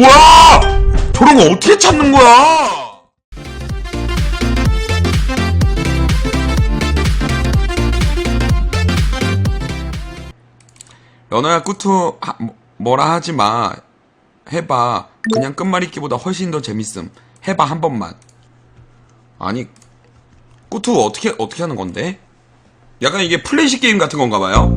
우와! 저런 거 어떻게 찾는 거야? 연어야 꾸투 하- 뭐- 뭐라 하지 마. 해봐. 그냥 끝말잇기보다 훨씬 더 재밌음. 해봐 한 번만. 아니 꾸투 어떻게 어떻게 하는 건데? 약간 이게 플래시 게임 같은 건가 봐요.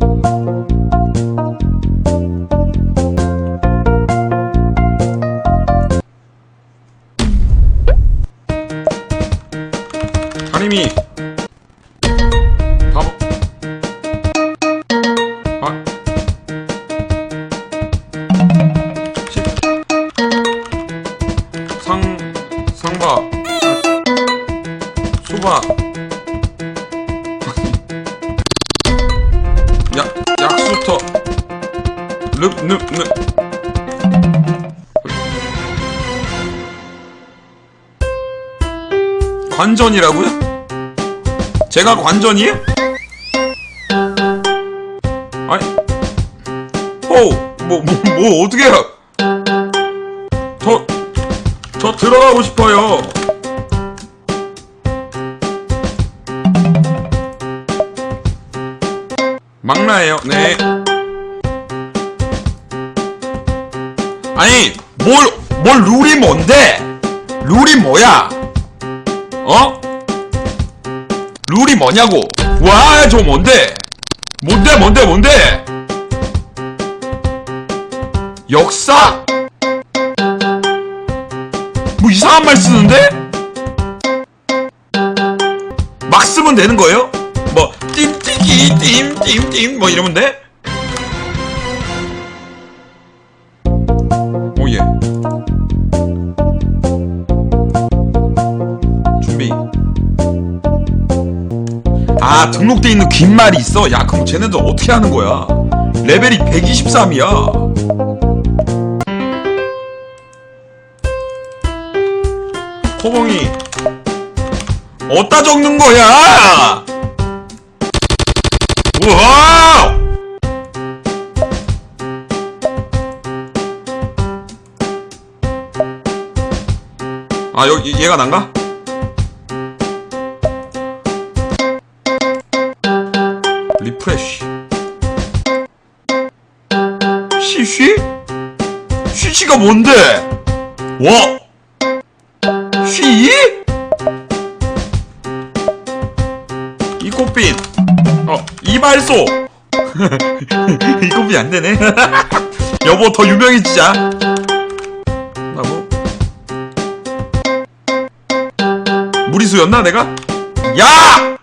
관전이라고요? 제가 관전이에요? 아니, 어, 뭐, 뭐, 뭐, 어떻게 해요? 저, 저 들어가고 싶어요. 막나예요, 네. 아니, 뭘, 뭘 룰이 뭔데? 룰이 뭐야? 어? 룰이 뭐냐고? 와, 저 뭔데? 뭔데, 뭔데, 뭔데? 역사? 뭐 이상한 말 쓰는데? 막 쓰면 되는 거예요? 뭐, 띵띵이, 띵, 띵, 띵, 뭐 이러면 돼? 아, 등록돼 있는 긴 말이 있어? 야, 그럼 쟤네들 어떻게 하는 거야? 레벨이 123이야. 코봉이, 어디다 적는 거야? 우와! 아, 여기, 얘가 난가? 쉬 쉬? 쉬쉬가 뭔데? 와 쉬? 이꽃빛 어 이발소 이꽃빛 안되네 여보 더 유명해지자 나뭐 무리수였나 내가? 야!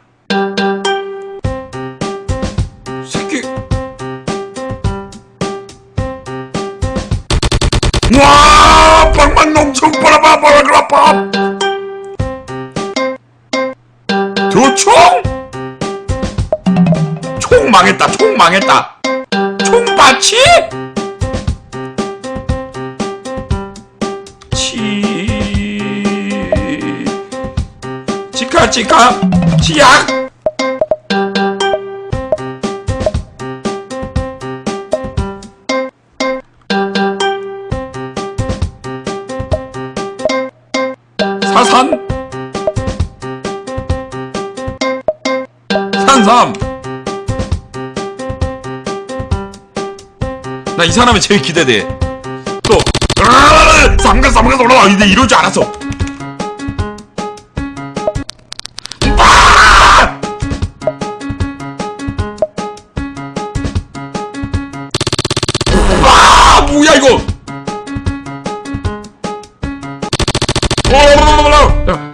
망했다. 총 망했다. 총받치? 치. 치카 치카 치약. 사산 산삼 나 이 사람이 제일 기대돼 또 삼가 삼가 삼가 근데 이럴 줄 알았어 아! 아 뭐야 이거 어, 닥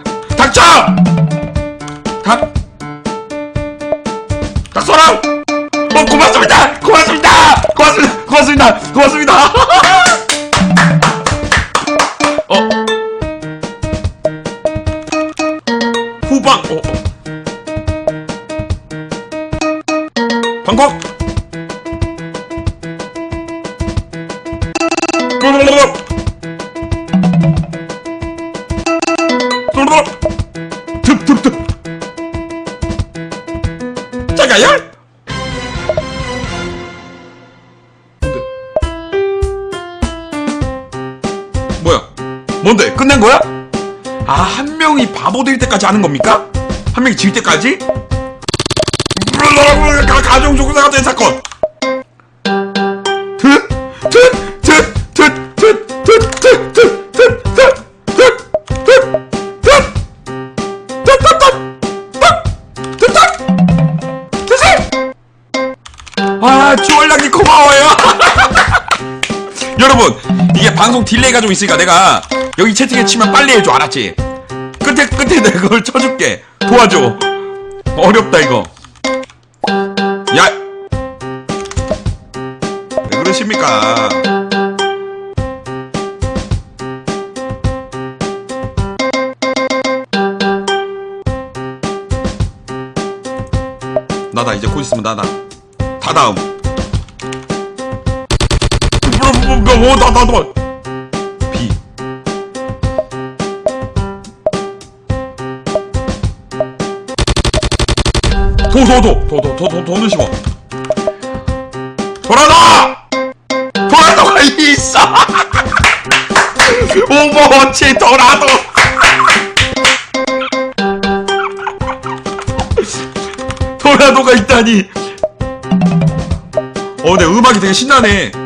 득득득 짜가열 뭔데? 끝낸 거야? 아, 한 명이 바보 될 때까지 하는 겁니까? 한 명이 질 때까지? 가- 가정 조사가 된 사건. 여러분, 이게 방송 딜레이가 좀 있으니까 내가 여기 채팅에 치면 빨리 해줘, 알았지? 끝에, 끝에 내가 그걸 쳐줄게. 도와줘. 어렵다, 이거. 야! 왜 그러십니까? 나다, 이제 곧 있으면 나다. 다 다음. 뭐, 나, 나, 나. B. 도, 도, 도, 도, 도, 도, 도, 도는 쉬워. 도라도! 도라도가 있어! 오버워치 도라도! 도라도가 있다니! 어, 내 음악이 되게 신나네.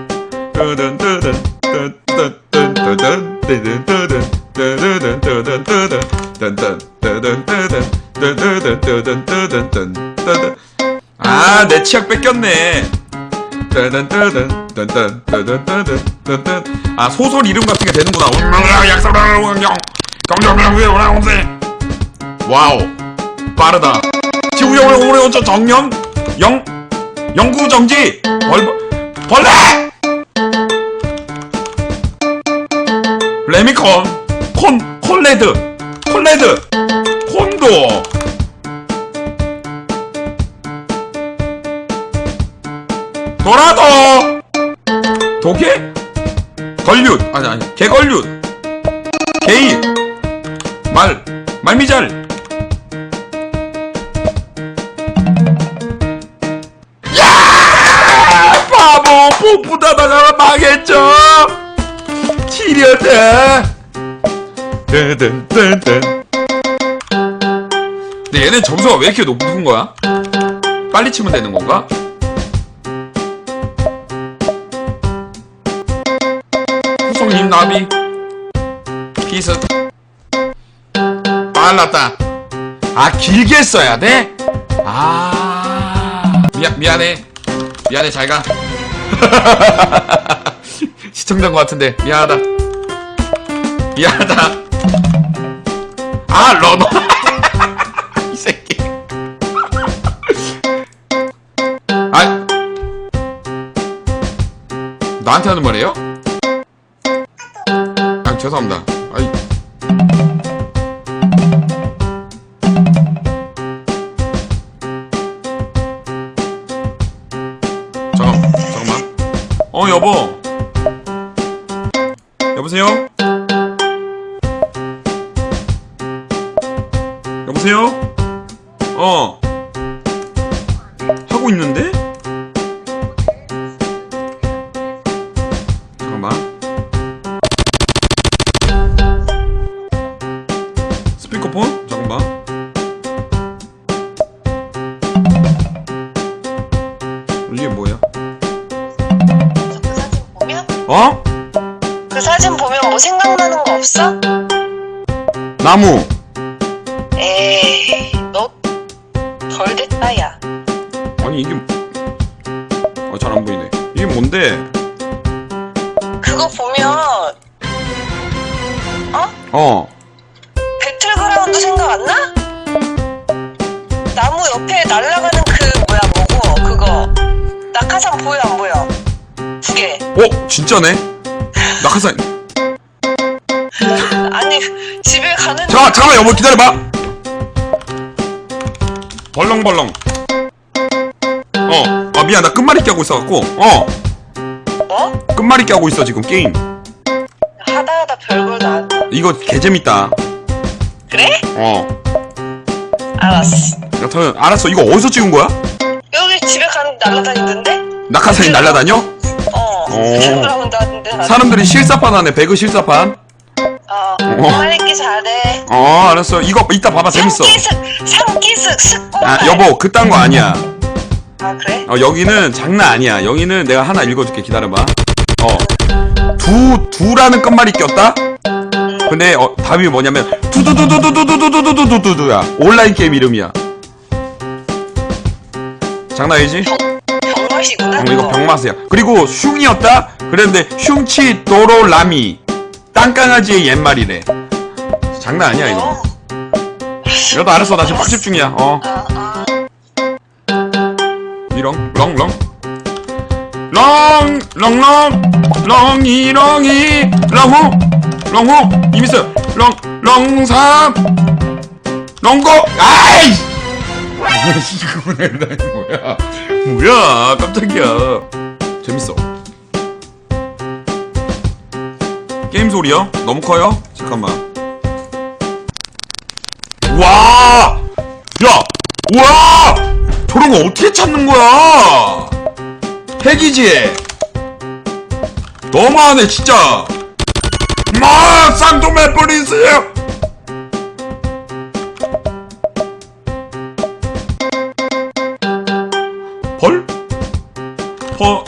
아, 내 치약 뺏겼네. 아, 소설 이름 같은 게 되는구나. 와우. 빠르다. 지구형을 오래 온전 정령? 영? 영구 정지! 벌, 벌레! 레미콘 콘 콜레드 콜레드 콘도. 도라도. 도개 걸륜 아니 아니 개걸륜 개일 말 말미잘. 야! 바보 뽀뽀다다가 망했죠 치료다 뜨든뜨든 근데 얘는 점수가 왜 이렇게 높은 거야? 빨리 치면 되는 건가? 후송님 나비. 피스. 빨랐다. 아 길게 써야 돼? 아 미안 미안해. 미안해 잘가 시청자인 것 같은데. 미안하다. 미안하다. 아 러너. 이 새끼. 아. 나한테 하는 말이에요? 아 죄송합니다 하고 있는데 잠깐만 스피커폰 잠깐만 이게 뭐야 그 사진 보면? 어? 그 사진 보면 뭐 생각나는 거 없어? 나무 아니 이게 아, 잘 안 보이네 이게 뭔데 그거 보면, 어? 어 배틀그라운드 생각 안 나? 나무 옆에 날아가는 그, 뭐야, 뭐고, 그거. 낙하산 보여, 안 보여? 두 개. 어? 진짜네? 낙하산 아니, 집에 가는. 잠깐만 잠깐만 여보 기다려봐 벌렁벌렁 어, 아 미안 나 끝말잇기 하고 있어갖고 어 뭐? 끝말잇기 하고 있어 지금 게임 하다 하다 별걸 다. 이거 개 재밌다 그래? 어 알았어. 여튼 알았어 이거 어디서 찍은 거야? 여기 집에 가는 날아다니던데? 낙하산이 날아다녀? 어. 오. 배틀그라운드 하는데. 나- 사람들이 실사판 하네 배그 실사판 어, 끝말잇기 잘해. 어 알았어 이거 이따 봐봐 재밌어 삼기슥, 삼기슥, 슥 아 여보 그딴 거 아니야 아, 그래? 어 여기는 장난 아니야 여기는 내가 하나 읽어줄게 기다려봐 어 두 두라는 끝말이 꼈다 근데 어, 답이 뭐냐면 두두두두두두두두두두두두야 온라인 게임 이름이야 장난 아니지? 병맛이구나. 어, 이거. 병맛이야. 그리고 흉이었다? 그랬는데 흉치 도로라미 땅강아지의 옛말이래. 장난 아니야 이거. 어? 이러다 알았어 나 지금 빡집 중이야. 어. 아, 아. 이렁 렁렁 렁 렁렁 렁이 렁이. 렁후 렁후. 이미스 렁 렁삼. 렁고. 아이! 이거 뭐야? 뭐야? 깜짝이야. 재밌어. 게임 소리요? 너무 커요? 잠깐만. 와! 야! 와! 저런 거 어떻게 찾는 거야? 핵이지? 너무하네, 진짜! 마! 쌍도매 뿌리세요! 벌? 벌,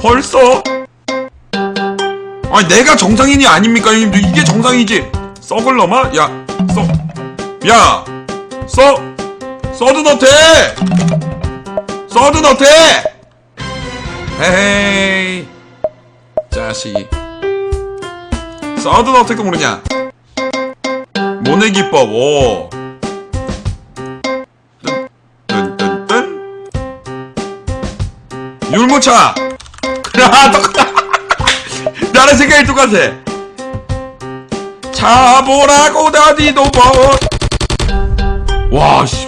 벌써? 아니, 내가 정상인이 아닙니까, 형님들? 이게 정상이지? 썩을 놈아? 야, 썩, 야! 써! 써도 넣대! 써도 넣대! 헤이. 자식이 써도 넣택도 모르냐? 모내 기법 오 뜬뜬뜬뜬 율무차. 아 똑같다 나랑 생각이 똑같아. 차보라고 다디도 뭐 와, 씨.